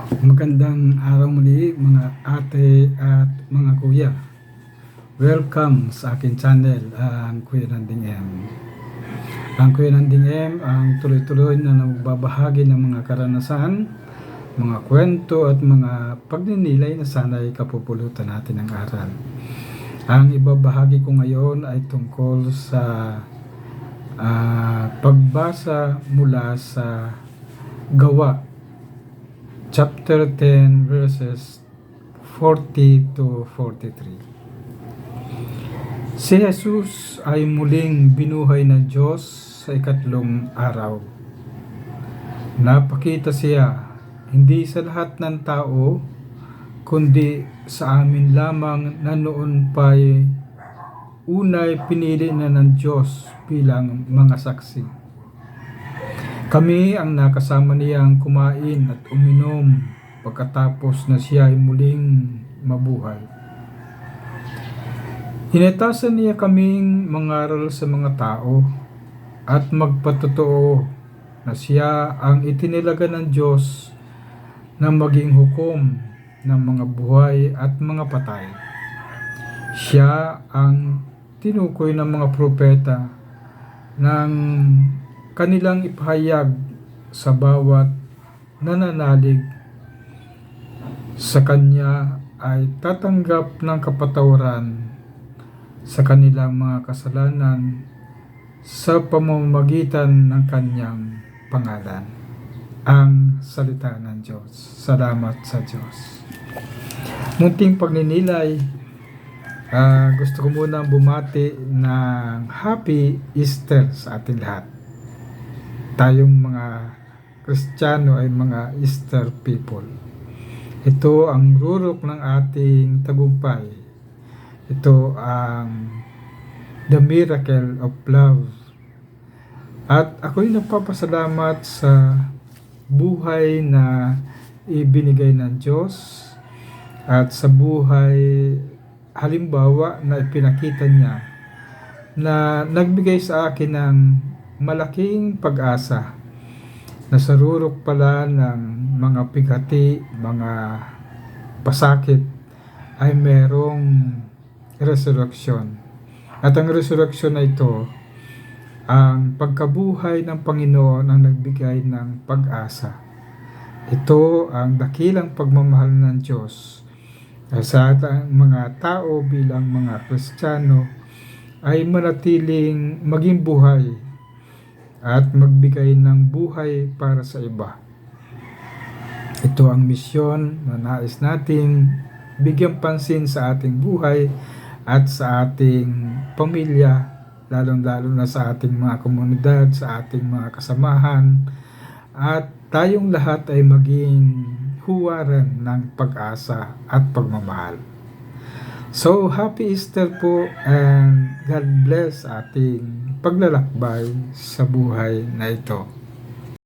Magandang araw muli mga ate at mga kuya. Welcome sa akin channel, ang Kuya Nanding M. Ang Kuya Nanding M ang tuloy-tuloy na nagbabahagi ng mga karanasan, mga kwento at mga pagninilay na sana'y kapupulutan natin ng aral. Ang ibabahagi ko ngayon ay tungkol sa ah, pagbasa mula sa gawa chapter 10 verses 40 to 43. Si Jesus ay muling binuhay ng Diyos sa ikatlong araw. Napakita siya hindi sa lahat ng tao kundi sa amin lamang na noon pa'y unay pinili na ng Diyos bilang mga saksi. Kami ang nakasama niyang kumain at uminom pagkatapos na siya ay muling mabuhay. Hinetasan niya kaming mangaral sa mga tao at magpatotoo na siya ang itinilaga ng Diyos na maging hukom ng mga buhay at mga patay. Siya ang tinukoy ng mga propeta ng kanilang ipahayag sa bawat nananalig sa kanya ay tatanggap ng kapatawaran sa kanilang mga kasalanan sa pamamagitan ng kanyang pangalan. Ang salita ng Diyos. Salamat sa Diyos. Munting pagninilay, ah, gusto ko muna bumati ng Happy Easter sa ating lahat. Tayong mga Kristiyano ay mga Easter people. Ito ang rurok ng ating tagumpay. Ito ang the miracle of love. At ako'y nagpapasalamat sa buhay na ibinigay ng Diyos at sa buhay halimbawa na ipinakita niya na nagbigay sa akin ng malaking pag-asa na sa rurok pala ng mga pigati, mga pasakit ay merong resurrection. At ang resurrection na ito, ang pagkabuhay ng Panginoon ang nagbigay ng pag-asa. Ito ang dakilang pagmamahal ng Diyos sa mga tao bilang mga Kristiyano ay manatiling maging buhay at magbigay ng buhay para sa iba. Ito ang misyon na nais nating bigyan pansin sa ating buhay at sa ating pamilya, lalong-lalo na sa ating mga komunidad, sa ating mga kasamahan, at tayong lahat ay maging huwaran ng pag-asa at pagmamahal. So, happy Easter po and God bless ating paglalakbay sa buhay na ito.